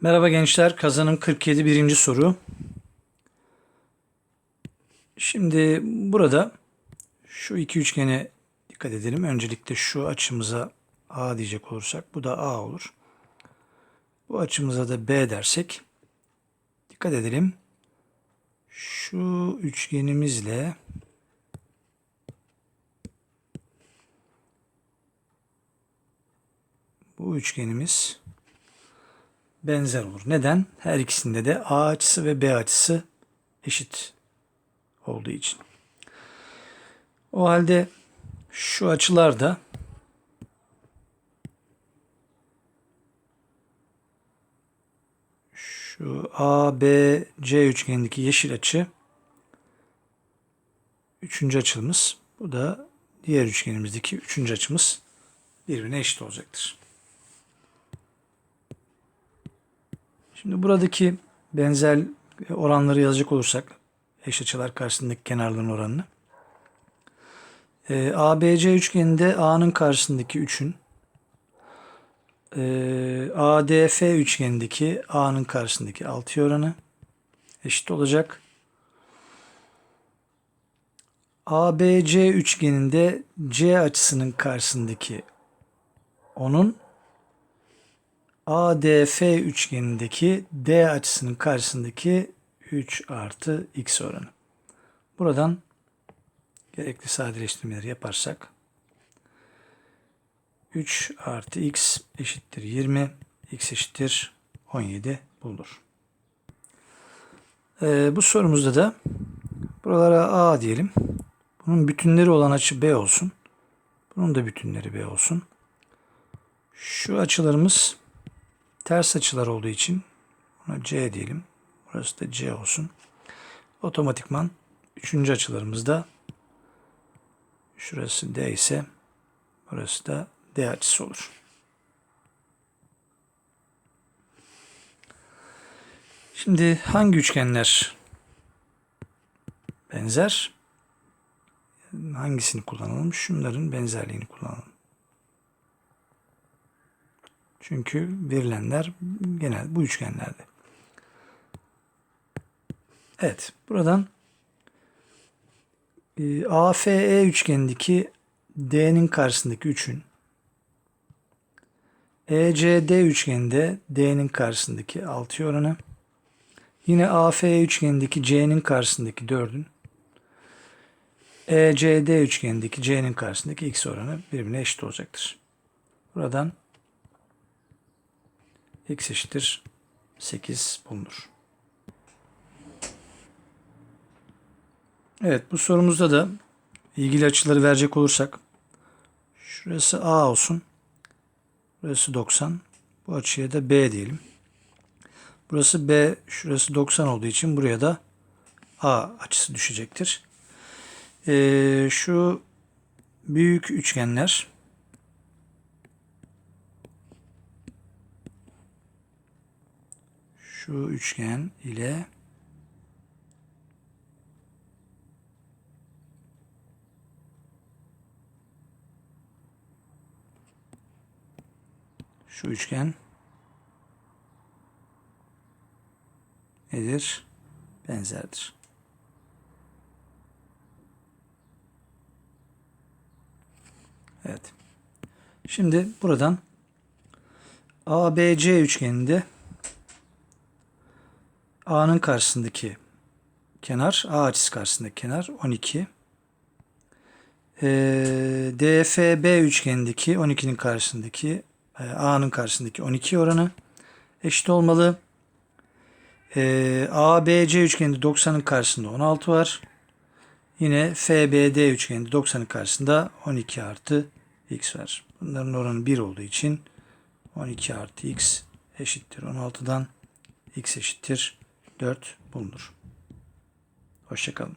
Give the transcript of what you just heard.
Merhaba gençler. Kazanım 47 birinci soru. Şimdi burada şu iki üçgene dikkat edelim. Öncelikle şu açımıza A diyecek olursak bu da A olur. Bu açımıza da B dersek dikkat edelim. Şu üçgenimizle bu üçgenimiz benzer olur. Neden? Her ikisinde de A açısı ve B açısı eşit olduğu için. O halde şu açılar da şu A, B, C üçgenindeki yeşil açı üçüncü açımız. Bu da diğer üçgenimizdeki üçüncü açımız birbirine eşit olacaktır. Şimdi buradaki benzer oranları yazacak olursak eş açılar karşısındaki kenarların oranını. Ee, ABC üçgeninde A'nın karşısındaki 3'ün e, ADF üçgenindeki A'nın karşısındaki 6 oranı eşit olacak. ABC üçgeninde C açısının karşısındaki onun ADF üçgenindeki D açısının karşısındaki 3 artı x oranı. Buradan gerekli sadeleştirmeleri yaparsak 3 artı x eşittir 20, x eşittir 17 bulunur. Ee, bu sorumuzda da buralara a diyelim. Bunun bütünleri olan açı b olsun. Bunun da bütünleri b olsun. Şu açılarımız ters açılar olduğu için buna C diyelim. Burası da C olsun. Otomatikman üçüncü açılarımızda şurası D ise burası da D açısı olur. Şimdi hangi üçgenler benzer? Hangisini kullanalım? Şunların benzerliğini kullanalım. Çünkü verilenler genel bu üçgenlerde. Evet. Buradan e, AFE üçgenindeki D'nin karşısındaki 3'ün ECD üçgeninde D'nin karşısındaki 6 oranı yine AFE üçgenindeki C'nin karşısındaki 4'ün ECD üçgenindeki C'nin karşısındaki X oranı birbirine eşit olacaktır. Buradan x eşittir 8 bulunur. Evet bu sorumuzda da ilgili açıları verecek olursak şurası A olsun. Burası 90. Bu açıya da B diyelim. Burası B, şurası 90 olduğu için buraya da A açısı düşecektir. Ee, şu büyük üçgenler şu üçgen ile şu üçgen nedir? Benzerdir. Evet. Şimdi buradan ABC üçgeninde A'nın karşısındaki kenar, A açısı karşısındaki kenar 12. E, DFB üçgenindeki 12'nin karşısındaki e, A'nın karşısındaki 12 oranı eşit olmalı. E, ABC üçgeninde 90'ın karşısında 16 var. Yine FBD üçgeninde 90'ın karşısında 12 artı x var. Bunların oranı 1 olduğu için 12 artı x eşittir 16'dan x eşittir 4 bulunur. Hoşçakalın.